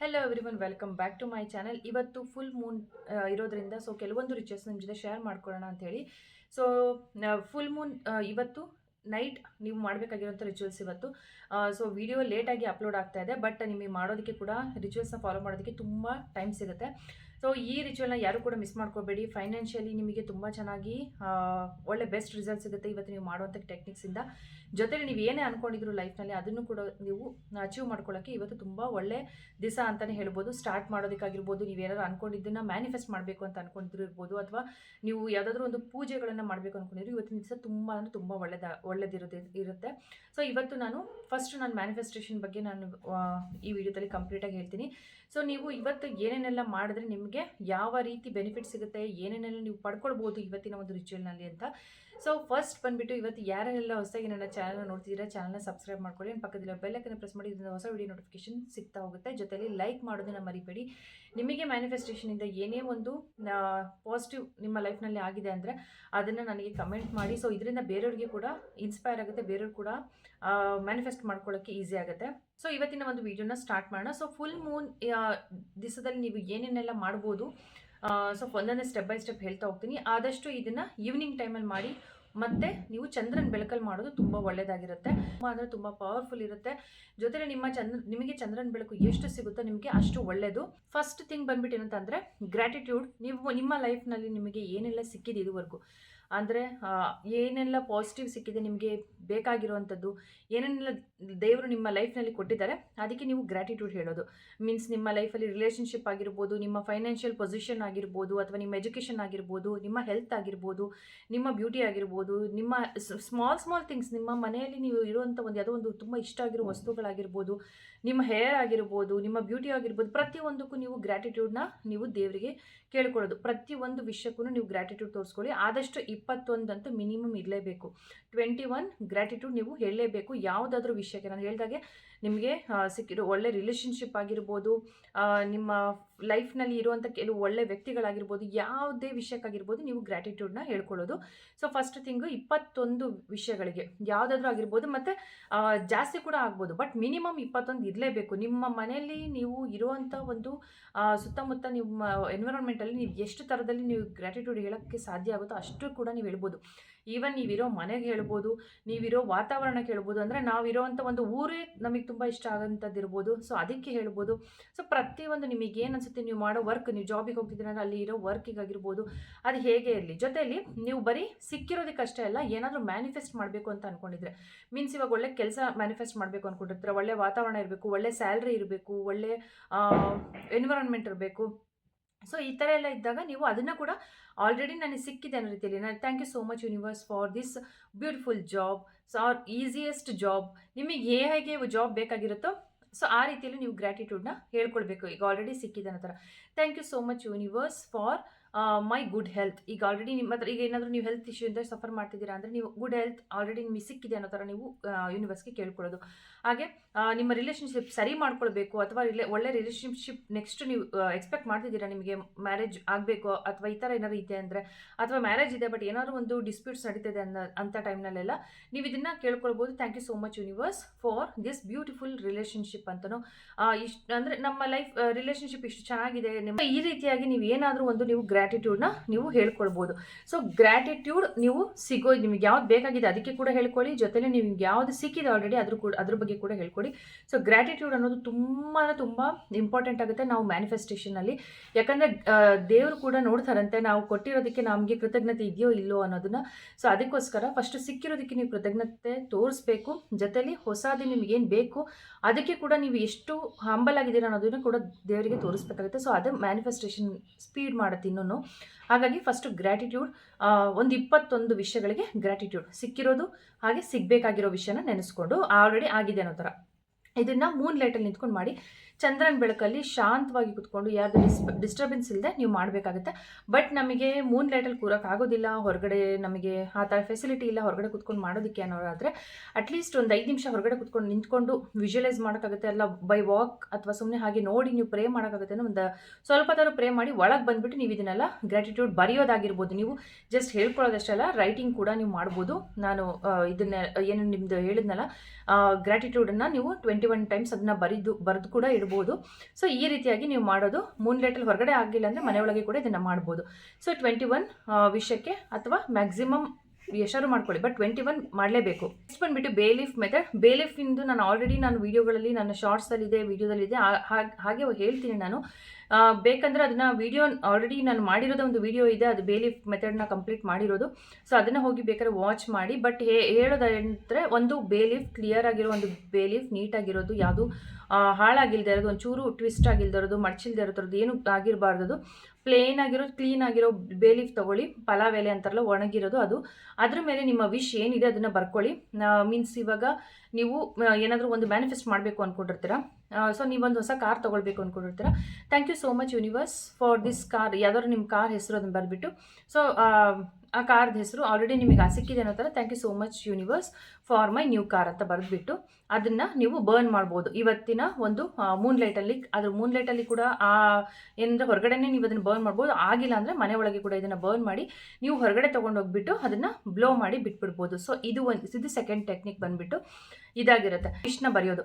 Hello everyone welcome back to my channel ಇವತ್ತು full moon ಇರೋದ್ರಿಂದ so ಕೆಲವೊಂದು rituals ನಿಮ್ಮ ಜೊತೆ ಶೇರ್ ಮಾಡ್ಕೊಳ್ಳೋಣ ಅಂಥೇಳಿ ಸೊ ಫುಲ್ ಮೂನ್ ಇವತ್ತು ನೈಟ್ ನೀವು ಮಾಡಬೇಕಾಗಿರೋಂಥ ರಿಚುವಲ್ಸ್ ಇವತ್ತು. ಸೊ ವಿಡಿಯೋ ಲೇಟಾಗಿ ಅಪ್ಲೋಡ್ ಆಗ್ತಾ ಇದೆ ಬಟ್ ನಿಮಗೆ ಮಾಡೋದಕ್ಕೆ ಕೂಡ ರಿಚುವಲ್ಸ್ನ ಫಾಲೋ ಮಾಡೋದಕ್ಕೆ ತುಂಬ ಟೈಮ್ ಸಿಗುತ್ತೆ. ಸೊ ಈ ರಿಚುವಲ್ನ ಯಾರು ಕೂಡ ಮಿಸ್ ಮಾಡ್ಕೋಬೇಡಿ. ಫೈನಾನ್ಷಿಯಲಿ ನಿಮಗೆ ತುಂಬ ಚೆನ್ನಾಗಿ ಒಳ್ಳೆ ಬೆಸ್ಟ್ ರಿಸಲ್ಟ್ ಸಿಗುತ್ತೆ ಇವತ್ತು ನೀವು ಮಾಡುವಂಥ ಟೆಕ್ನಿಕ್ಸಿಂದ ಜೊತೆಲಿ ನೀವು ಏನೇ ಅಂದ್ಕೊಂಡಿದ್ರು ಲೈಫ್ನಲ್ಲಿ ಅದನ್ನು ಕೂಡ ನೀವು ಅಚೀವ್ ಮಾಡ್ಕೊಳ್ಳೋಕ್ಕೆ ಇವತ್ತು ತುಂಬ ಒಳ್ಳೆ ದಿವಸ ಅಂತಲೇ ಹೇಳ್ಬೋದು. ಸ್ಟಾರ್ಟ್ ಮಾಡೋದಕ್ಕಾಗಿರ್ಬೋದು, ನೀವು ಏನಾದ್ರು ಅನ್ಕೊಂಡಿದ್ದನ್ನ ಮ್ಯಾನಿಫೆಸ್ಟ್ ಮಾಡಬೇಕು ಅಂತ ಅನ್ಕೊಂಡಿದ್ರು ಇರ್ಬೋದು, ಅಥವಾ ನೀವು ಯಾವುದಾದ್ರೂ ಒಂದು ಪೂಜೆಗಳನ್ನು ಮಾಡಬೇಕು ಅನ್ಕೊಂಡಿದ್ರು ಇವತ್ತಿನ ದಿವಸ ತುಂಬ ಅಂದರೆ ತುಂಬ ಒಳ್ಳೆದ ಒಳ್ಳೆದಿರುತ್ತೆ ಇರುತ್ತೆ. ಸೊ ಇವತ್ತು ನಾನು ಫಸ್ಟ್ ನಾನು ಮ್ಯಾನಿಫೆಸ್ಟೇಷನ್ ಬಗ್ಗೆ ನಾನು ಈ ವಿಡಿಯೋದಲ್ಲಿ ಕಂಪ್ಲೀಟಾಗಿ ಹೇಳ್ತೀನಿ. ಸೊ ನೀವು ಇವತ್ತು ಏನೇನೆಲ್ಲ ಮಾಡಿದ್ರೆ ನಿಮಗೆ ಯಾವ ರೀತಿ ಬೆನಿಫಿಟ್ ಸಿಗುತ್ತೆ, ಏನೇನೆಲ್ಲ ನೀವು ಪಡ್ಕೊಳ್ಬೋದು ಇವತ್ತಿನ ಒಂದು ರಿಚುವಲ್ನಲ್ಲಿ ಅಂತ ಸೊ ಫಸ್ಟ್ ಬಂದುಬಿಟ್ಟು ಇವತ್ತು ಯಾರೆಲ್ಲ ಹೊಸದಾಗಿ ನನ್ನ ಚಾನಲ್ನ ನೋಡ್ತಿದ್ದೀರಾ ಚಾನಲ್ನ ಸಬ್ಸ್ಕ್ರೈಬ್ ಮಾಡ್ಕೊಳ್ಳಿ. ಪಕ್ಕದಲ್ಲಿ ಬೆಲ್ಲಕ್ಕನ್ನು ಪ್ರೆಸ್ ಮಾಡಿ, ಇದರಿಂದ ಹೊಸ ವಿಡಿಯೋ ನೋಟಿಫಿಕೇಶನ್ ಸಿಗ್ತಾ ಹೋಗುತ್ತೆ. ಜೊತೆಯಲ್ಲಿ ಲೈಕ್ ಮಾಡೋದನ್ನು ಮರಿಬೇಡಿ. ನಿಮಗೆ ಮ್ಯಾನಿಫೆಸ್ಟೇಷನಿಂದ ಏನೇ ಒಂದು ಪಾಸಿಟಿವ್ ನಿಮ್ಮ ಲೈಫ್ನಲ್ಲಿ ಆಗಿದೆ ಅಂದರೆ ಅದನ್ನು ನನಗೆ ಕಮೆಂಟ್ ಮಾಡಿ. ಸೊ ಇದರಿಂದ ಬೇರೆಯವ್ರಿಗೆ ಕೂಡ ಇನ್ಸ್ಪೈರ್ ಆಗುತ್ತೆ. ಬೇರೆಯವ್ರು ಕೂಡ ಮ್ಯಾನಿಫೆಸ್ಟ್ ಮಾಡ್ಕೊಳ್ಳೋಕ್ಕೆ ಈಸಿ ಆಗುತ್ತೆ. ಸೊ ಇವತ್ತಿನ ಒಂದು ವಿಡಿಯೋನ ಸ್ಟಾರ್ಟ್ ಮಾಡೋಣ. ಸೊ ಫುಲ್ ಮೂನ್ ದಿವಸದಲ್ಲಿ ನೀವು ಏನೇನೆಲ್ಲ ಮಾಡ್ಬೋದು ಸೊ ಒಂದೊಂದೇ ಸ್ಟೆಪ್ ಬೈ ಸ್ಟೆಪ್ ಹೇಳ್ತಾ ಹೋಗ್ತೀನಿ. ಆದಷ್ಟು ಇದನ್ನು ಈವ್ನಿಂಗ್ ಟೈಮಲ್ಲಿ ಮಾಡಿ, ಮತ್ತೆ ನೀವು ಚಂದ್ರನ ಬೆಳಕಲ್ಲಿ ಮಾಡೋದು ತುಂಬ ಒಳ್ಳೆಯದಾಗಿರುತ್ತೆ ತುಂಬ ಅಂದರೆ ತುಂಬ ಪವರ್ಫುಲ್ ಇರುತ್ತೆ. ಜೊತೆಗೆ ನಿಮ್ಮ ಚಂದ್ರ ನಿಮಗೆ ಚಂದ್ರನ ಬೆಳಕು ಎಷ್ಟು ಸಿಗುತ್ತೋ ನಿಮಗೆ ಅಷ್ಟು ಒಳ್ಳೆಯದು ಫಸ್ಟ್ ಥಿಂಗ್ ಬಂದ್ಬಿಟ್ಟು ಏನಂತಂದರೆ ಗ್ರ್ಯಾಟಿಟ್ಯೂಡ್ ನೀವು ನಿಮ್ಮ ಲೈಫ್ನಲ್ಲಿ ನಿಮಗೆ ಏನೆಲ್ಲ ಸಿಕ್ಕಿದೆ ಇದುವರೆಗೂ? ಅಂದರೆ ಏನೆಲ್ಲ ಪಾಸಿಟಿವ್ ಸಿಕ್ಕಿದೆ ನಿಮಗೆ ಬೇಕಾಗಿರುವಂಥದ್ದು ಏನೇನೆಲ್ಲ ದೇವರು ನಿಮ್ಮ ಲೈಫ್ನಲ್ಲಿ ಕೊಟ್ಟಿದ್ದಾರೆ ಅದಕ್ಕೆ ನೀವು ಗ್ರ್ಯಾಟಿಟ್ಯೂಡ್ ಹೇಳೋದು. ಮೀನ್ಸ್ ನಿಮ್ಮ ಲೈಫಲ್ಲಿ ರಿಲೇಷನ್ಶಿಪ್ ಆಗಿರ್ಬೋದು ನಿಮ್ಮ ಫೈನಾನ್ಷಿಯಲ್ ಪೊಸಿಷನ್ ಆಗಿರ್ಬೋದು ಅಥವಾ ನಿಮ್ಮ ಎಜುಕೇಷನ್ ಆಗಿರ್ಬೋದು ನಿಮ್ಮ ಹೆಲ್ತ್ ಆಗಿರ್ಬೋದು ನಿಮ್ಮ ಬ್ಯೂಟಿ ಆಗಿರ್ಬೋದು ನಿಮ್ಮ ಸ್ಮಾಲ್ ಸ್ಮಾಲ್ ಥಿಂಗ್ಸ್ ನಿಮ್ಮ ಮನೆಯಲ್ಲಿ ನೀವು ಇರುವಂಥ ಒಂದು ಯಾವುದೋ ಒಂದು ತುಂಬ ಇಷ್ಟ ಆಗಿರೋ ವಸ್ತುಗಳಾಗಿರ್ಬೋದು ನಿಮ್ಮ ಹೇರ್ ಆಗಿರ್ಬೋದು ನಿಮ್ಮ ಬ್ಯೂಟಿ ಆಗಿರ್ಬೋದು ಪ್ರತಿಯೊಂದಕ್ಕೂ ನೀವು ಗ್ರ್ಯಾಟಿಟ್ಯೂಡ್ನ ನೀವು ದೇವರಿಗೆ ಕೇಳ್ಕೊಳ್ಳೋದು. ಪ್ರತಿಯೊಂದು ವಿಷಯಕ್ಕೂ ನೀವು ಗ್ರ್ಯಾಟಿಟ್ಯೂಡ್ ತೋರಿಸ್ಕೊಳ್ಳಿ. ಆದಷ್ಟು ಇಪ್ಪತ್ತೊಂದಂತೂ ಮಿನಿಮಮ್ ಇರಲೇಬೇಕು. ಟ್ವೆಂಟಿ ಒನ್ ಗ್ರ್ಯಾಟಿಟ್ಯೂಡ್ ನೀವು ಹೇಳಲೇಬೇಕು. ಯಾವುದಾದ್ರೂ ವಿಷಯಕ್ಕೆ. ನಾನು ಹೇಳಿದಾಗೆ ನಿಮಗೆ ಸಿಕ್ಕಿರೋ ಒಳ್ಳೆ ರಿಲೇಷನ್ಶಿಪ್ ಆಗಿರ್ಬೋದು ನಿಮ್ಮ ಲೈಫ್ನಲ್ಲಿ ಇರುವಂಥ ಕೆಲವು ಒಳ್ಳೆ ವ್ಯಕ್ತಿಗಳಾಗಿರ್ಬೋದು, ಯಾವುದೇ ವಿಷಯಕ್ಕಾಗಿರ್ಬೋದು ನೀವು ಗ್ರ್ಯಾಟಿಟ್ಯೂಡ್ನ ಹೇಳ್ಕೊಳ್ಳೋದು. ಸೊ ಫಸ್ಟ್ ಥಿಂಗು ಇಪ್ಪತ್ತೊಂದು ವಿಷಯಗಳಿಗೆ, ಯಾವುದಾದ್ರೂ ಆಗಿರ್ಬೋದು, ಮತ್ತು ಜಾಸ್ತಿ ಕೂಡ ಆಗ್ಬೋದು ಬಟ್ ಮಿನಿಮಮ್ ಇಪ್ಪತ್ತೊಂದು ಇರಲೇಬೇಕು. ನಿಮ್ಮ ಮನೆಯಲ್ಲಿ ನೀವು ಇರುವಂಥ ಒಂದು ಸುತ್ತಮುತ್ತ ನಿಮ್ಮ ಎನ್ವಿರಾನ್ಮೆಂಟಲ್ಲಿ ನೀವು ಎಷ್ಟು ಥರದಲ್ಲಿ ನೀವು ಗ್ರ್ಯಾಟಿಟ್ಯೂಡ್ ಹೇಳೋಕ್ಕೆ ಸಾಧ್ಯ ಆಗುತ್ತೋ ಅಷ್ಟು ಕೂಡ ನೀವು ಹೇಳ್ಬೋದು. ಈವನ್ ನೀವಿರೋ ಮನೆಗೆ ಹೇಳ್ಬೋದು, ನೀವಿರೋ ವಾತಾವರಣಕ್ಕೆ ಹೇಳ್ಬೋದು ಅಂದರೆ ನಾವಿರೋವಂಥ ಒಂದು ಊರೇ ನಮಗೆ ತುಂಬ ಇಷ್ಟ ಆಗೋಂಥದ್ದು ಇರ್ಬೋದು ಸೊ ಅದಕ್ಕೆ ಹೇಳ್ಬೋದು. ಸೊ ಪ್ರತಿಯೊಂದು ನಿಮಗೆ ಏನು ಅನಿಸುತ್ತೆ, ನೀವು ಮಾಡೋ ವರ್ಕ್ ನೀವು ಜಾಬಿಗೆ ಹೋಗ್ತಿದ್ದೀರ ಅಂದರೆ ಅಲ್ಲಿ ಇರೋ ವರ್ಕಿಗಾಗಿರ್ಬೋದು ಅದು ಹೇಗೆ ಇರಲಿ? ಜೊತೆಯಲ್ಲಿ ನೀವು ಬರೀ ಸಿಕ್ಕಿರೋದಕ್ಕಷ್ಟೇ ಅಲ್ಲ, ಏನಾದರೂ ಮ್ಯಾನಿಫೆಸ್ಟ್ ಮಾಡಬೇಕು ಅಂತ ಅಂದ್ಕೊಂಡಿದ್ರೆ ಮೀನ್ಸ್ ಇವಾಗ ಒಳ್ಳೆ ಕೆಲಸ ಮ್ಯಾನಿಫೆಸ್ಟ್ ಮಾಡಬೇಕು ಅಂದ್ಕೊಂಡಿರ್ತಾರೆ ಒಳ್ಳೆ ವಾತಾವರಣ ಇರಬೇಕು, ಒಳ್ಳೆ ಸ್ಯಾಲ್ರಿ ಇರಬೇಕು, ಒಳ್ಳೆ ಎನ್ವಿರಾನ್ಮೆಂಟ್ ಇರಬೇಕು. ಸೊ ಈ ಥರ ಎಲ್ಲ ಇದ್ದಾಗ ನೀವು ಅದನ್ನು ಕೂಡ ಆಲ್ರೆಡಿ ನನಗೆ ಸಿಕ್ಕಿದೆ ಅನ್ನೋ ರೀತಿಯಲ್ಲಿ. ನಾನು thank you so much universe for this beautiful job so or easiest job ನಿಮಗೆ ಹೇಗೆ ಜಾಬ್ ಬೇಕಾಗಿರುತ್ತೋ ಸೊ ಆ ರೀತಿಯಲ್ಲಿ ನೀವು ಗ್ರ್ಯಾಟಿಟ್ಯೂಡ್ನ ಹೇಳ್ಕೊಳ್ಬೇಕು. ಈಗ ಆಲ್ರೆಡಿ ಸಿಕ್ಕಿದೆ ಅನ್ನೋ ಥರ thank you so much universe for my good health ಈಗ ಆಲ್ರೆಡಿ ನಿಮ್ಮ ಹತ್ರ, ಈಗ ಏನಾದರೂ ನೀವು ಹೆಲ್ತ್ ಇಶ್ಯೂ ಇಂದ ಸಫರ್ ಮಾಡ್ತಿದ್ದೀರಾ ಅಂದರೆ ನೀವು ಗುಡ್ ಹೆಲ್ತ್ ಆಲ್ರೆಡಿ ನಿಮಗೆ ಸಿಕ್ಕಿದೆ ಅನ್ನೋ ಥರ ನೀವು ಯೂನಿವರ್ಸ್ಗೆ ಕೇಳ್ಕೊಳ್ಳೋದು. ಹಾಗೆ ನಿಮ್ಮ ರಿಲೇಷನ್ಶಿಪ್ ಸರಿ ಮಾಡ್ಕೊಳ್ಬೇಕು ಅಥವಾ ರಿಲೇ, ಒಳ್ಳೆ ರಿಲೇಷನ್ಶಿಪ್ ನೆಕ್ಸ್ಟ್ ನೀವು ಎಕ್ಸ್ಪೆಕ್ಟ್ ಮಾಡ್ತಿದ್ದೀರಾ ನಿಮಗೆ ಮ್ಯಾರೇಜ್ ಆಗಬೇಕು ಅಥವಾ ಈ ಥರ ಏನಾದ್ರು ಇದೆ ಅಂದರೆ, ಅಥವಾ ಮ್ಯಾರೇಜ್ ಇದೆ ಬಟ್ ಏನಾದರೂ ಒಂದು ಡಿಸ್ಪ್ಯೂಟ್ಸ್ ನಡೀತಿದೆ ಅನ್ನೋ ಅಂಥ ಟೈಮ್ನಲ್ಲೆಲ್ಲ ನೀವು ಇದನ್ನು ಕೇಳ್ಕೊಳ್ಬೋದು. Thank you so much universe for this beautiful relationship ಅಂತಲೂ ಇಷ್ಟು, ಅಂದರೆ ನಮ್ಮ ಲೈಫ್ ರಿಲೇಷನ್ಶಿಪ್ ಇಷ್ಟು ಚೆನ್ನಾಗಿದೆ. ನಿಮ್ಮ ಈ ರೀತಿಯಾಗಿ ನೀವು ಏನಾದರೂ ಒಂದು, ನೀವು ಗ್ರ್ಯಾಟಿಟ್ಯೂಡ್ನ ನೀವು ಹೇಳ್ಕೊಳ್ಬೋದು. ಸೊ ಗ್ರ್ಯಾಟಿಟ್ಯೂಡ್ ನೀವು ಸಿಗೋ, ನಿಮ್ಗೆ ಯಾವ್ದು ಬೇಕಾಗಿದೆ ಅದಕ್ಕೆ ಕೂಡ ಹೇಳ್ಕೊಳ್ಳಿ. ಜೊತೆಲಿ ನಿಮ್ಗೆ ಯಾವ್ದು ಸಿಕ್ಕಿದೆ ಆಲ್ರೆಡಿ ಅದ್ರ ಕೂಡ, ಅದ್ರ ಬಗ್ಗೆ ಕೂಡ ಹೇಳ್ಕೊಡಿ. ಸೊ ಗ್ರ್ಯಾಟಿಟ್ಯೂಡ್ ಅನ್ನೋದು ತುಂಬ ತುಂಬ ಇಂಪಾರ್ಟೆಂಟ್ ಆಗುತ್ತೆ ನಾವು ಮ್ಯಾನಿಫೆಸ್ಟೇಷನಲ್ಲಿ ಯಾಕಂದರೆ ದೇವರು ಕೂಡ ನೋಡ್ತಾರಂತೆ, ನಾವು ಕೊಟ್ಟಿರೋದಕ್ಕೆ ನಮಗೆ ಕೃತಜ್ಞತೆ ಇದೆಯೋ ಇಲ್ಲೋ ಅನ್ನೋದನ್ನ. ಸೊ ಅದಕ್ಕೋಸ್ಕರ ಫಸ್ಟ್ ಸಿಕ್ಕಿರೋದಕ್ಕೆ ನೀವು ಕೃತಜ್ಞತೆ ತೋರಿಸ್ಬೇಕು. ಜೊತೆಲಿ ಹೊಸದು ನಿಮಗೇನು ಬೇಕು, ಅದಕ್ಕೆ ಕೂಡ ನೀವು ಎಷ್ಟು ಹಂಬಲ್ ಆಗಿದ್ದೀರಾ ಅನ್ನೋದನ್ನ ಕೂಡ ದೇವರಿಗೆ ತೋರಿಸ್ಬೇಕಾಗುತ್ತೆ. ಸೊ ಅದೇ ಮ್ಯಾನಿಫೆಸ್ಟೇಷನ್ ಸ್ಪೀಡ್ ಮಾಡುತ್ತೆ ಇನ್ನೂ ಹಾಗಾಗಿ ಫಸ್ಟು ಗ್ರ್ಯಾಟಿಟ್ಯೂಡ್ ಒಂದು ಇಪ್ಪತ್ತೊಂದು ವಿಷಯಗಳಿಗೆ ಗ್ರ್ಯಾಟಿಟ್ಯೂಡ್ ಸಿಕ್ಕಿರೋದು ಹಾಗೆ ಸಿಗಬೇಕಾಗಿರೋ ವಿಷಯನ ನೆನೆಸ್ಕೊಂಡು ಆಲ್ರೆಡಿ ಆಗಿದೆ ಅನ್ನೋ ಥರ. ಇದನ್ನು ಮೂನ್ ಲೈಟಲ್ಲಿ ನಿಂತ್ಕೊಂಡು ಮಾಡಿ ಚಂದ್ರನ ಬೆಳಕಲ್ಲಿ ಶಾಂತವಾಗಿ ಕುತ್ಕೊಂಡು ಯಾವುದು ಡಿಸ್ ಡಿಸ್ಟರ್ಬೆನ್ಸ್ ಇಲ್ಲದೆ ನೀವು ಮಾಡಬೇಕಾಗುತ್ತೆ. ಬಟ್ ನಮಗೆ ಮೂನ್ ಲೈಟಲ್ಲಿ ಕೂರೋಕ್ಕಾಗೋದಿಲ್ಲ ಹೊರಗಡೆ ನಮಗೆ ಆ ಥರ ಫೆಸಿಲಿಟಿ ಇಲ್ಲ ಹೊರಗಡೆ ಕುತ್ಕೊಂಡು ಮಾಡೋದಕ್ಕೆ ಅನ್ನೋದಾದರೆ ಅಟ್ಲೀಸ್ಟ್ ಒಂದು ಐದು ನಿಮಿಷ ಹೊರಗಡೆ ಕುತ್ಕೊಂಡು ನಿಂತ್ಕೊಂಡು ವಿಜುವಲೈಸ್ ಮಾಡೋಕ್ಕಾಗುತ್ತೆ. ಅಲ್ಲ ಬೈ ವಾಕ್ ಅಥವಾ ಸುಮ್ಮನೆ ಹಾಗೆ ನೋಡಿ ನೀವು ಪ್ರೇ ಮಾಡೋಕ್ಕಾಗುತ್ತೆ ಅನ್ನೋ ಒಂದು ಸ್ವಲ್ಪ ಥರ ಪ್ರೇ ಮಾಡಿ ಒಳಗೆ ಬಂದುಬಿಟ್ಟು ನೀವು ಇದನ್ನೆಲ್ಲ ಗ್ರ್ಯಾಟಿಟ್ಯೂಡ್ ಬರೆಯೋದಾಗಿರ್ಬೋದು. ನೀವು ಜಸ್ಟ್ ಹೇಳ್ಕೊಳ್ಳೋದಷ್ಟೇ ಅಲ್ಲ ರೈಟಿಂಗ್ ಕೂಡ ನೀವು ಮಾಡ್ಬೋದು. ನಾನು ಇದನ್ನ, ಏನು ನಿಮ್ಮದು ಹೇಳಿದ್ನಲ್ಲ ಗ್ರ್ಯಾಟಿಟ್ಯೂಡನ್ನು ನೀವು ಟ್ವೆಂಟಿ ಒನ್ ಟೈಮ್ಸ್ ಅದನ್ನ ಬರಿದು, ಬರೆದು ಕೂಡ ಇಡ್ಬೋದು. ಸೊ ಈ ರೀತಿಯಾಗಿ ನೀವು ಮಾಡೋದು. ಮೂನ್ ಲೈಟಲ್ಲಿ ಹೊರಗಡೆ ಆಗಿಲ್ಲ ಅಂದರೆ ಮನೆಯೊಳಗೆ ಕೂಡ ಇದನ್ನು ಮಾಡ್ಬೋದು. ಸೊ ಟ್ವೆಂಟಿ ಒನ್ ವಿಷಯಕ್ಕೆ ಅಥವಾ ಮ್ಯಾಕ್ಸಿಮಮ್ ಎಷ್ಟಾದ್ರು ಮಾಡ್ಕೊಳ್ಳಿ ಬಟ್ ಟ್ವೆಂಟಿ ಒನ್ ಮಾಡಲೇಬೇಕು. ನೆಕ್ಸ್ಟ್ ಬಂದುಬಿಟ್ಟು ಬೇಲೀಫ್ ಮೆಥಡ್ ಬೇಲೀಫಿಂದು ನಾನು ಆಲ್ರೆಡಿ ನಾನು ವೀಡಿಯೋಗಳಲ್ಲಿ ನನ್ನ ಶಾರ್ಟ್ಸಲ್ಲಿದೆ ವೀಡಿಯೋದಲ್ಲಿದೆ ಇದೆ ಹಾಗೆ ಹೇಳ್ತೀನಿ ನಾನು. ಬೇಕಂದ್ರೆ ಅದನ್ನು ವೀಡಿಯೋ ಆಲ್ರೆಡಿ ನಾನು ಮಾಡಿರೋದು ಒಂದು ವಿಡಿಯೋ ಇದೆ, ಅದು ಬೇಲಿಫ್ ಮೆಥಡ್ನ ಕಂಪ್ಲೀಟ್ ಮಾಡಿರೋದು. ಸೊ ಅದನ್ನು ಹೋಗಿ ಬೇಕಾದ್ರೆ ವಾಚ್ ಮಾಡಿ ಬಟ್ ಹೇಳೋದಂದರೆ ಒಂದು ಬೇಲಿಫ್ ಕ್ಲಿಯರ್ ಆಗಿರೋ ಒಂದು ಬೇಲಿಫ್ ನೀಟಾಗಿರೋದು ಯಾವುದು ಹಾಳಾಗಿಲ್ದೇ ಇರೋದು, ಒಂಚೂರು ಟ್ವಿಸ್ಟ್ ಆಗಿಲ್ದೇ ಇರೋದು, ಮಡ್ಚಿಲ್ದೇ ಇರೋದ್ರದ್ದು, ಏನು ಆಗಿರಬಾರ್ದು ಪ್ಲೇನ್ ಆಗಿರೋ ಕ್ಲೀನ್ ಆಗಿರೋ ಬೇಲೀಫ್ ತೊಗೊಳ್ಳಿ. ಪಲಾವ್ ಎಲೆ ಅಂತಾರಲ್ಲ, ಒಣಗಿರೋದು ಅದು. ಅದ್ರ ಮೇಲೆ ನಿಮ್ಮ ವಿಶ್ ಏನಿದೆ ಅದನ್ನು ಬರ್ಕೊಳ್ಳಿ. ಮೀನ್ಸ್ ಇವಾಗ ನೀವು ಏನಾದರೂ ಒಂದು ಮ್ಯಾನಿಫೆಸ್ಟ್ ಮಾಡಬೇಕು ಅಂದ್ಕೊಂಡಿರ್ತೀರಾ ಸೊ ನೀವೊಂದು ಹೊಸ ಕಾರ್ ತೊಗೊಳ್ಬೇಕು ಅಂದ್ಕೊಂಡಿರ್ತೀರಾ thank you so much universe for this car ಯಾವ್ದಾದ್ರು ನಿಮ್ಮ ಕಾರ್ ಹೆಸರು ಅದನ್ನು ಬರೆದ್ಬಿಟ್ಟು. ಸೊ ಆ ಕಾರ್ದ ಹೆಸರು ಆಲ್ರೆಡಿ ನಿಮಗೆ ಆ ಸಿಕ್ಕಿದೆ ಅನ್ನೋ ಥರ thank you so much universe for my new car ಅಂತ ಬರೆದ್ಬಿಟ್ಟು ಅದನ್ನು ನೀವು ಬರ್ನ್ ಮಾಡ್ಬೋದು. ಇವತ್ತಿನ ಒಂದು ಮೂನ್ ಲೈಟಲ್ಲಿ ಅದ್ರ ಮೂನ್ ಲೈಟಲ್ಲಿ ಕೂಡ ಆ, ಏನಂದರೆ ಹೊರಗಡೆನೇ ನೀವು ಅದನ್ನು ಬರ್ನ್ ಮಾಡ್ಬೋದು. ಆಗಿಲ್ಲ ಅಂದರೆ ಮನೆ ಒಳಗೆ ಕೂಡ ಇದನ್ನು ಬರ್ನ್ ಮಾಡಿ ನೀವು ಹೊರಗಡೆ ತೊಗೊಂಡೋಗ್ಬಿಟ್ಟು ಅದನ್ನು ಬ್ಲೋ ಮಾಡಿ ಬಿಟ್ಬಿಡ್ಬೋದು. ಸೊ ಇದು ಒಂದು, ಇದು ಸೆಕೆಂಡ್ ಟೆಕ್ನಿಕ್ ಬಂದುಬಿಟ್ಟು ಇದಾಗಿರುತ್ತೆ. ಇಷ್ಟನ್ನ ಬರೆಯೋದು.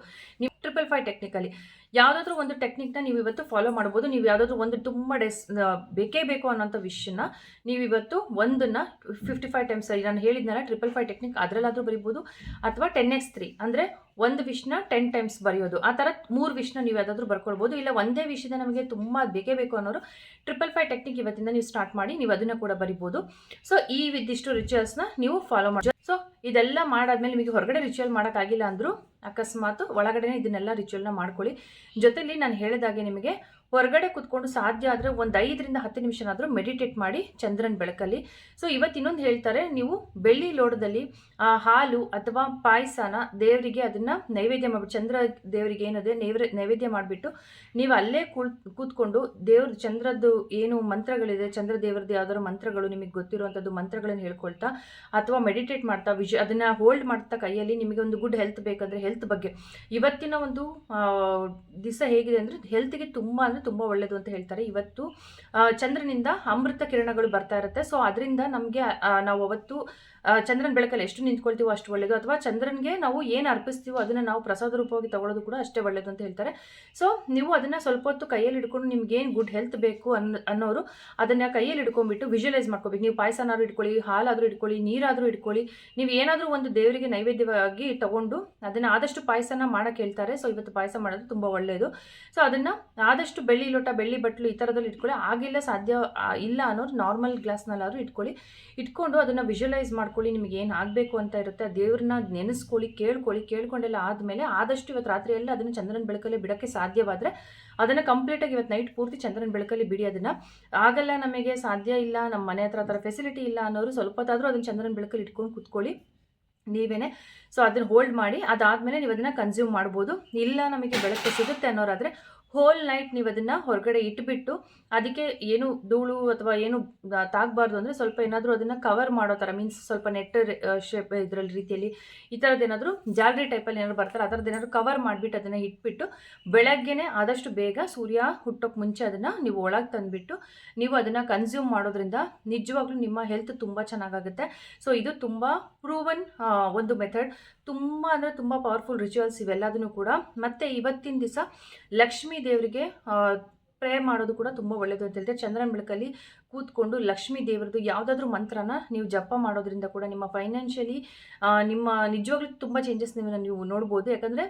ಟ್ರಿಪಲ್ ಫೈವ್ ಟೆಕ್ನಿಕಲ್ಲಿ ಯಾವುದಾದ್ರೂ ಒಂದು ಟೆಕ್ನಿಕ್ನ ನೀವು ಇವತ್ತು ಫಾಲೋ ಮಾಡ್ಬೋದು ನೀವು ಯಾವುದಾದ್ರೂ ಒಂದು ತುಂಬ ಡೆಸ್ ಬೇಕೇ ಬೇಕು ಅನ್ನೋಂಥ ವಿಷಯನ ನೀವು ಇವತ್ತು ಒಂದನ್ನು ಫಿಫ್ಟಿ ಫೈವ್ ಟೈಮ್ಸ್ ನಾನು ಹೇಳಿದ್ನಲ್ಲ ಟ್ರಿಪಲ್ ಫೈವ್ ಟೆಕ್ನಿಕ್ ಅದರಲ್ಲಾದರೂ ಬರಿಬೋದು ಅಥವಾ ಟೆನ್ ಎಕ್ಸ್ ತ್ರೀ ಅಂದರೆ ಒಂದು ವಿಷ್ನ ಟೆನ್ ಟೈಮ್ಸ್ ಬರೆಯೋದು. ಆ ಥರ ಮೂರು ವಿಷ್ನ ನೀವು ಯಾವುದಾದ್ರೂ ಬರ್ಕೊಳ್ಬೋದು ಇಲ್ಲ, ಒಂದೇ ವಿಷಯದ ನಮಗೆ ತುಂಬ ಬೇಕೇ ಬೇಕು ಅನ್ನೋರು ಟ್ರಿಪಲ್ ಫೈವ್ ಟೆಕ್ನಿಕ್ ಇವತ್ತಿಂದ ನೀವು ಸ್ಟಾರ್ಟ್ ಮಾಡಿ ನೀವು ಅದನ್ನು ಕೂಡ ಬರಿಬೋದು ಸೊ ಈ ಇದಿಷ್ಟು ರಿಚುವಲ್ಸ್ನ ನೀವು ಫಾಲೋ ಮಾಡಿ ಸೊ, ಇದೆಲ್ಲ ಮಾಡಾದ್ಮೇಲೆ ನಿಮಗೆ ಹೊರಗಡೆ ರಿಚುವಲ್ ಮಾಡೋಕ್ಕಾಗಿಲ್ಲ ಅಂದರೂ ಅಕಸ್ಮಾತ್ ಒಳಗಡೆ ಇದನ್ನೆಲ್ಲ ರಿಚುವಲ್ನ ಮಾಡ್ಕೊಳ್ಳಿ. ಜೊತೆಲಿ ನಾನು ಹೇಳಿದಾಗೆ ನಿಮಗೆ ಹೊರಗಡೆ ಕುತ್ಕೊಂಡು ಸಾಧ್ಯ ಆದರೆ ಒಂದು ಐದರಿಂದ ಹತ್ತು ನಿಮಿಷನಾದರೂ ಮೆಡಿಟೇಟ್ ಮಾಡಿ ಚಂದ್ರನ ಬೆಳಕಲ್ಲಿ. ಸೊ ಇವತ್ತು ಇನ್ನೊಂದು ಹೇಳ್ತಾರೆ, ನೀವು ಬೆಳ್ಳಿ ಲೋಡದಲ್ಲಿ ಹಾಲು ಅಥವಾ ಪಾಯಸನ ದೇವರಿಗೆ ಅದನ್ನು ನೈವೇದ್ಯ ಮಾಡಿಬಿಟ್ಟು ಚಂದ್ರ ದೇವರಿಗೆ ಏನಿದೆ, ನೈವ್ರ, ನೈವೇದ್ಯ ಮಾಡಿಬಿಟ್ಟು ನೀವು ಅಲ್ಲೇ ಕೂತ್ಕೊಂಡು ದೇವ್ರ, ಚಂದ್ರದ್ದು ಏನು ಮಂತ್ರಗಳಿದೆ, ಚಂದ್ರ ದೇವರದ್ದು ಯಾವ್ದಾದ್ರು ಮಂತ್ರಗಳು ನಿಮಗೆ ಗೊತ್ತಿರುವಂಥದ್ದು ಮಂತ್ರಗಳನ್ನು ಹೇಳ್ಕೊಳ್ತಾ ಅಥವಾ ಮೆಡಿಟೇಟ್ ಮಾಡ್ತಾ ವಿಜ್ ಅದನ್ನು ಹೋಲ್ಡ್ ಮಾಡ್ತಾ ಕೈಯಲ್ಲಿ ನಿಮಗೆ ಒಂದು ಗುಡ್ ಹೆಲ್ತ್ ಬೇಕಂದರೆ ಹೆಲ್ತ್ ಬಗ್ಗೆ. ಇವತ್ತಿನ ಒಂದು ದಿವಸ ಹೇಗಿದೆ ಅಂದರೆ ಹೆಲ್ತ್ಗೆ ತುಂಬ ಅಂದರೆ ತುಂಬ ಒಳ್ಳೆಯದು ಅಂತ ಹೇಳ್ತಾರೆ. ಇವತ್ತು ಚಂದ್ರನಿಂದ ಅಮೃತ ಕಿರಣಗಳು ಬರ್ತಾ ಇರುತ್ತೆ. ಸೊ ಅದರಿಂದ ನಮಗೆ ನಾವು ಅವತ್ತು ಚಂದ್ರನ ಬೆಳಕಲ್ಲಿ ಎಷ್ಟು ನಿಂತ್ಕೊಳ್ತೀವೋ ಅಷ್ಟು ಒಳ್ಳೆಯದು ಅಥವಾ ಚಂದ್ರನಿಗೆ ನಾವು ಏನು ಅರ್ಪಿಸ್ತೀವೋ ಅದನ್ನು ನಾವು ಪ್ರಸಾದ ರೂಪವಾಗಿ ತಗೊಳ್ಳೋದು ಕೂಡ ಅಷ್ಟೇ ಒಳ್ಳೆಯದು ಅಂತ ಹೇಳ್ತಾರೆ. ಸೊ ನೀವು ಅದನ್ನು ಸ್ವಲ್ಪ ಹೊತ್ತು ಕೈಯಲ್ಲಿ ಹಿಡ್ಕೊಂಡು ನಿಮ್ಗೆ ಏನು ಗುಡ್ ಹೆಲ್ತ್ ಬೇಕು ಅನ್ನೋ ಅನ್ನೋರು ಅದನ್ನು ಕೈಯಲ್ಲಿ ಹಿಡ್ಕೊಂಡ್ಬಿಟ್ಟು ವಿಜುವಲೈಸ್ ಮಾಡ್ಕೋಬೇಕು. ನೀವು ಪಾಯಸನಾದ್ರೂ ಇಟ್ಕೊಳ್ಳಿ, ಹಾಲಾದರೂ ಇಟ್ಕೊಳ್ಳಿ, ನೀರಾದರೂ ಇಟ್ಕೊಳ್ಳಿ, ನೀವು ಏನಾದರೂ ಒಂದು ದೇವರಿಗೆ ನೈವೇದ್ಯವಾಗಿ ತಗೊಂಡು ಅದನ್ನು ಆದಷ್ಟು ಪಾಯಸನ ಮಾಡೋಕ್ಕೆ ಹೇಳ್ತಾರೆ. ಸೊ ಇವತ್ತು ಪಾಯಸ ಮಾಡೋದು ತುಂಬ ಒಳ್ಳೆಯದು ಸೊ ಅದನ್ನು ಆದಷ್ಟು ಬೆಳ್ಳಿ ಲೋಟ, ಬೆಳ್ಳಿ ಬಟ್ಲು ಈ ಥರದಲ್ಲಿ ಇಟ್ಕೊಳ್ಳಿ. ಆಗಿಲ್ಲ ಸಾಧ್ಯ ಇಲ್ಲ ಅನ್ನೋರು ನಾರ್ಮಲ್ ಗ್ಲಾಸ್ನಲ್ಲಾದರೂ ಇಟ್ಕೊಳ್ಳಿ. ಇಟ್ಕೊಂಡು ಅದನ್ನು ವಿಜುವಲೈಸ್ ಮಾಡ್ಕೊಳ್ಳಿ, ನಿಮಗೆ ಏನು ಆಗಬೇಕು ಅಂತ ಇರುತ್ತೆ. ದೇವ್ರನ್ನ ನೆನೆಸ್ಕೊಳ್ಳಿ, ಕೇಳ್ಕೊಳ್ಳಿ. ಕೇಳ್ಕೊಂಡೆಲ್ಲ ಆದಮೇಲೆ ಆದಷ್ಟು ಇವತ್ತು ರಾತ್ರಿ ಎಲ್ಲ ಅದನ್ನು ಚಂದ್ರನ ಬೆಳಕಲ್ಲಿ ಬಿಡೋಕ್ಕೆ ಸಾಧ್ಯವಾದರೆ ಅದನ್ನು ಕಂಪ್ಲೀಟಾಗಿ ಇವತ್ತು ನೈಟ್ ಪೂರ್ತಿ ಚಂದ್ರನ ಬೆಳಕಲ್ಲಿ ಬಿಡಿ ಅದನ್ನು. ಆಗಲ್ಲ ನಮಗೆ, ಸಾಧ್ಯ ಇಲ್ಲ, ನಮ್ಮ ಮನೆ ಹತ್ರ ಥರ ಫೆಸಿಲಿಟಿ ಇಲ್ಲ ಅನ್ನೋರು ಸ್ವಲ್ಪ ಹೊತ್ತಾದರೂ ಅದನ್ನು ಚಂದ್ರನ ಬೆಳಕಲ್ಲಿ ಇಟ್ಕೊಂಡು ಕೂತ್ಕೊಳ್ಳಿ. ನೀವೇ ಸೊ ಅದನ್ನು ಹೋಲ್ಡ್ ಮಾಡಿ, ಅದಾದಮೇಲೆ ನೀವು ಅದನ್ನು ಕನ್ಸ್ಯೂಮ್ ಮಾಡ್ಬೋದು. ಇಲ್ಲ ನಮಗೆ ಬೆಳಕು ಸಿಗುತ್ತೆ ಅನ್ನೋರಾದರೆ ಹೋಲ್ ನೈಟ್ ನೀವು ಅದನ್ನು ಹೊರಗಡೆ ಇಟ್ಬಿಟ್ಟು ಅದಕ್ಕೆ ಏನು ಧೂಳು ಅಥವಾ ಏನು ತಾಗಬಾರ್ದು ಅಂದರೆ ಸ್ವಲ್ಪ ಏನಾದರೂ ಅದನ್ನು ಕವರ್ ಮಾಡೋ ಥರ ಮೀನ್ಸ್ ಸ್ವಲ್ಪ ನೆಟ್ ಶೇಪ್ ಇದರಲ್ಲಿ ರೀತಿಯಲ್ಲಿ ಈ ಥರದ್ದು ಏನಾದರೂ ಜಾಲರಿ ಟೈಪಲ್ಲಿ ಏನಾದ್ರು ಬರ್ತಾರೆ ಆ ಥರದ್ದು ಏನಾದರೂ ಕವರ್ ಮಾಡಿಬಿಟ್ಟು ಅದನ್ನು ಇಟ್ಬಿಟ್ಟು ಬೆಳಗ್ಗೆನೇ ಆದಷ್ಟು ಬೇಗ ಸೂರ್ಯ ಹುಟ್ಟೋಕ್ಕೆ ಮುಂಚೆ ಅದನ್ನು ನೀವು ಒಳಗೆ ತಂದುಬಿಟ್ಟು ನೀವು ಅದನ್ನು ಕನ್ಸ್ಯೂಮ್ ಮಾಡೋದ್ರಿಂದ ನಿಜವಾಗ್ಲೂ ನಿಮ್ಮ ಹೆಲ್ತ್ ತುಂಬ ಚೆನ್ನಾಗಾಗುತ್ತೆ. ಸೊ ಇದು ತುಂಬ ಪ್ರೂವನ್ ಒಂದು ಮೆಥಡ್ ತುಂಬ ಅಂದರೆ ತುಂಬ ಪವರ್ಫುಲ್ ರಿಚುವಲ್ಸ್ ಇವೆಲ್ಲದನ್ನು ಕೂಡ. ಮತ್ತು ಇವತ್ತಿನ ದಿವಸ ಲಕ್ಷ್ಮೀ ದೇವರಿಗೆ ಪ್ರೇ ಮಾಡೋದು ಕೂಡ ತುಂಬ ಒಳ್ಳೆಯದು ಅಂತ ಹೇಳ್ತಾರೆ. ಚಂದ್ರನ ಬೆಳಕಲ್ಲಿ ಕೂತ್ಕೊಂಡು ಲಕ್ಷ್ಮೀ ದೇವರದು ಯಾವುದಾದ್ರೂ ಮಂತ್ರನ ನೀವು ಜಪ ಮಾಡೋದ್ರಿಂದ ಕೂಡ ನಿಮ್ಮ ಫೈನಾನ್ಷಿಯಲಿ ನಿಮ್ಮ ನಿಜವಾಗ್ಲೂ ತುಂಬ ಚೇಂಜಸ್ ನೀವು ನೀವು ನೋಡ್ಬೋದು. ಯಾಕಂದರೆ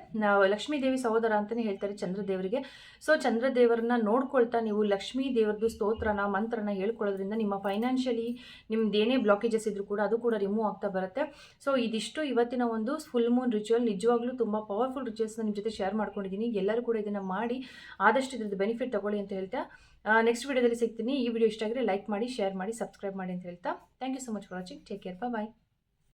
ಲಕ್ಷ್ಮೀ ದೇವಿ ಸಹೋದರ ಅಂತಲೇ ಹೇಳ್ತಾರೆ ಚಂದ್ರ ದೇವರಿಗೆ. ಸೊ ಚಂದ್ರದೇವರನ್ನ ನೋಡ್ಕೊಳ್ತಾ ನೀವು ಲಕ್ಷ್ಮೀ ದೇವರದು ಸ್ತೋತ್ರನ, ಮಂತ್ರನ ಹೇಳ್ಕೊಳ್ಳೋದ್ರಿಂದ ನಿಮ್ಮ ಫೈನಾನ್ಷಿಯಲಿ ನಿಮ್ದು ಏನೇ ಬ್ಲಾಕೇಜಸ್ ಇದ್ರೂ ಕೂಡ ಅದು ಕೂಡ ರಿಮೂವ್ ಆಗ್ತಾ ಬರುತ್ತೆ. ಸೊ ಇದಿಷ್ಟು ಇವತ್ತಿನ ಒಂದು ಫುಲ್ ಮೂನ್ ರಿಚುವಲ್ ನಿಜವಾಗ್ಲೂ ತುಂಬ ಪವರ್ಫುಲ್ ರಿಚುವಲ್ಸ್ನ ನಿಮ್ಮ ಜೊತೆ ಶೇರ್ ಮಾಡ್ಕೊಂಡಿದ್ದೀನಿ. ಎಲ್ಲರೂ ಕೂಡ ಇದನ್ನು ಮಾಡಿ ಆದಷ್ಟು ಇದ್ರದ್ದು ಬೆನಿಫಿಟ್ ತಗೊಳ್ಳಿ ಅಂತ ಹೇಳ್ತಾ. ನೆಕ್ಸ್ಟ್ ವಿಡಿಯೋದಲ್ಲಿ ಸಿಗ್ತೀನಿ. ಈ ವಿಡಿಯೋ ಇಷ್ಟ ಆಗಿದ್ರೆ ಲೈಕ್ ಮಾಡಿ ಶೇರ್ ಮಾಡಿ ಸಬ್ಸ್ಕ್ರೈಬ್ ಮಾಡಿ ಅಂತ ಹೇಳ್ತಾ. Thank you so much for watching take care bye